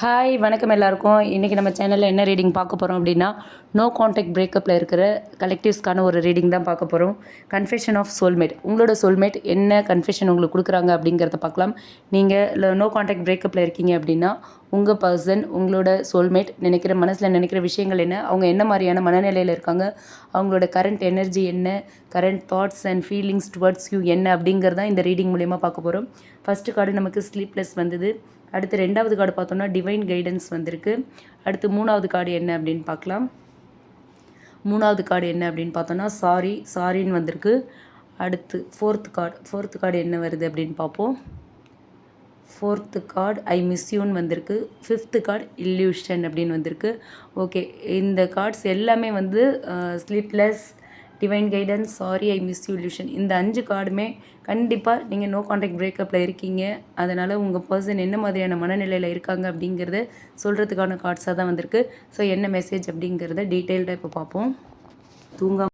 Hi வணக்கம் எல்லாருக்கும். இன்றைக்கி நம்ம சேனலில் என்ன ரீடிங் பார்க்க போகிறோம் அப்படின்னா நோ காண்டாக்ட் பிரேக்கப்பில் இருக்கிற கலெக்டிவ்ஸ்க்கான ஒரு ரீடிங் தான் பார்க்க போகிறோம் கன்ஃபெஷன் ஆஃப் சோல்மேட் உங்களோட சோல்மேட் என்ன கன்ஃபெஷன் உங்களுக்கு கொடுக்குறாங்க அப்படிங்கிறத பார்க்கலாம். நீங்கள் நோ காண்டாக்ட் பிரேக்கப்பில் இருக்கீங்க அப்படின்னா உங்கள் பர்சன் உங்களோட சோல்மேட் நினைக்கிற மனசில் நினைக்கிற விஷயங்கள் என்ன? அவங்க என்ன மாதிரியான மனநிலையில் இருக்காங்க? அவங்களோட கரண்ட் எனர்ஜி என்ன? Current thoughts and feelings towards you என்ன? அப்படிங்கிறதான் இந்த ரீடிங் மூலயமா பார்க்க போகிறோம் ஃபஸ்ட்டு கார்டு நமக்கு ஸ்லீப்லெஸ் வந்தது. அடுத்து ரெண்டாவது கார்டு பார்த்தோம்னா டிவைன் கைடன்ஸ் வந்திருக்கு. அடுத்து மூணாவது கார்டு என்ன அப்படின்னு பார்க்கலாம். மூணாவது கார்டு என்ன அப்படின்னு பார்த்தோன்னா சாரி சாரின்னு வந்திருக்கு. அடுத்து ஃபோர்த்து கார்டு ஃபோர்த்து கார்டு என்ன வருது அப்படின்னு பார்ப்போம். ஃபோர்த்து கார்டு ஐ மிஸ் யூன்னு வந்திருக்கு. ஃபிஃப்த்து கார்டு இல்யூஷன் அப்படின்னு வந்திருக்கு. ஓகே இந்த கார்ட்ஸ் எல்லாமே வந்து sleepless divine guidance sorry I miss you illusion இந்த அஞ்சு கார்டுமே கண்டிப்பாக நீங்கள் நோ காண்டாக்ட் பிரேக்கப்பில் இருக்கீங்க. அதனால் உங்கள் பர்சன் என்ன மாதிரியான மனநிலையில் இருக்காங்க அப்படிங்கிறத சொல்கிறதுக்கான கார்ட்ஸாக தான் வந்திருக்கு. ஸோ என்ன மெசேஜ் அப்படிங்கிறத டீட்டெயில்டாக இப்போ பார்ப்போம். தூங்கா